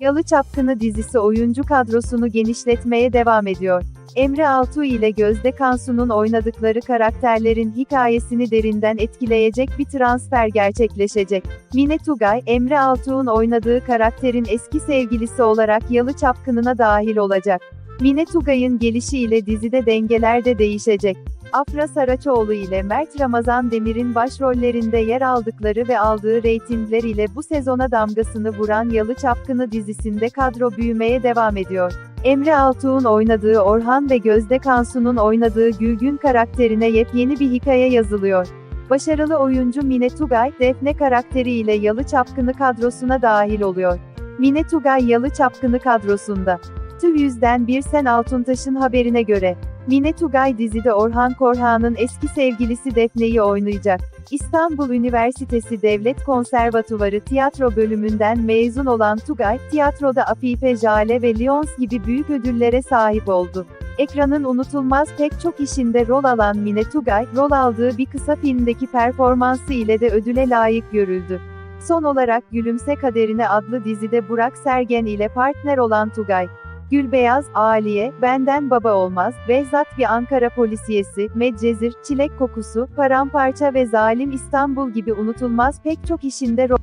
Yalı Çapkını dizisi oyuncu kadrosunu genişletmeye devam ediyor. Emre Altuğ ile Gözde Kansu'nun oynadıkları karakterlerin hikayesini derinden etkileyecek bir transfer gerçekleşecek. Mine Tugay, Emre Altuğ'un oynadığı karakterin eski sevgilisi olarak Yalı Çapkını'na dahil olacak. Mine Tugay'ın gelişiyle dizide dengeler de değişecek. Afra Saraçoğlu ile Mert Ramazan Demir'in başrollerinde yer aldıkları ve aldığı reytingler ile bu sezona damgasını vuran Yalı Çapkını dizisinde kadro büyümeye devam ediyor. Emre Altuğ'un oynadığı Orhan ve Gözde Kansu'nun oynadığı Gülgün karakterine yepyeni bir hikaye yazılıyor. Başarılı oyuncu Mine Tugay, Defne karakteriyle Yalı Çapkını kadrosuna dahil oluyor. Mine Tugay Yalı Çapkını kadrosunda. Tüv yüzden bir Sen Altuntaş'ın haberine göre, Mine Tugay dizide Orhan Korhan'ın eski sevgilisi Defne'yi oynayacak. İstanbul Üniversitesi Devlet Konservatuvarı tiyatro bölümünden mezun olan Tugay, tiyatroda Afife Jale ve Lyons gibi büyük ödüllere sahip oldu. Ekranın unutulmaz pek çok işinde rol alan Mine Tugay, rol aldığı bir kısa filmdeki performansı ile de ödüle layık görüldü. Son olarak Gülümse Kaderine adlı dizide Burak Sergen ile partner olan Tugay, Gülbeyaz, Aliye, Benden Baba Olmaz, Behzat bir Ankara polisiyesi, Medcezir, Çilek Kokusu, Paramparça ve Zalim İstanbul gibi unutulmaz pek çok işinde rol